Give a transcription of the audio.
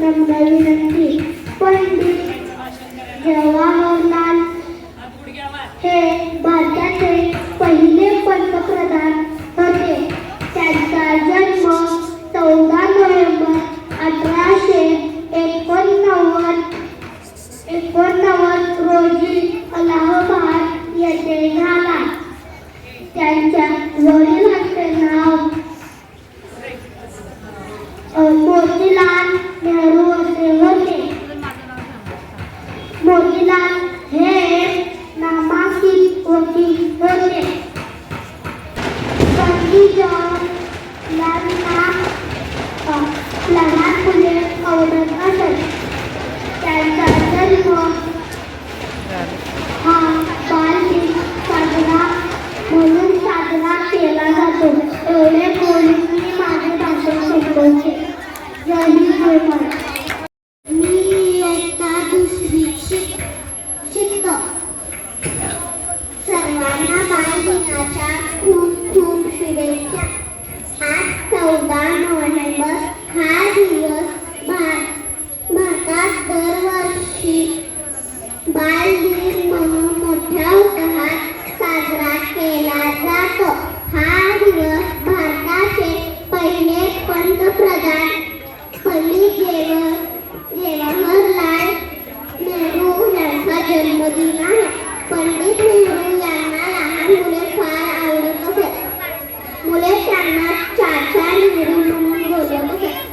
नम्र विनंती पंडित जवाहरलाल हे भारताचे पहिले पंतप्रधान होते. त्यांचा जन्म चौदा नोव्हेंबर अठराशे एकोणनव्वद एकोणनव्वद रोजी अलाहाबाद येथे झाला. वकील होते लहान मुले आवडत असत त्यांचा जन्म हा बालदिन साजरा म्हणून साजरा केला जातो. एवढे बोलून मी माझे भाषण संपवते जय हिंद महिन्याच्या खूप खूप शुभेच्छा. आज चौदा नोव्हेंबर हा दिवस भारतात दरवर्षी बाल दिन म्हणून मोठ्या उत्साहात साजरा केला जातो. हा दिवस भारताचे पहिले पंतप्रधान पंडित देव जवाहरलाल नेहरू यांचा जन्मदिन आहे. पंडित नेहरू या karena cacar burung-burung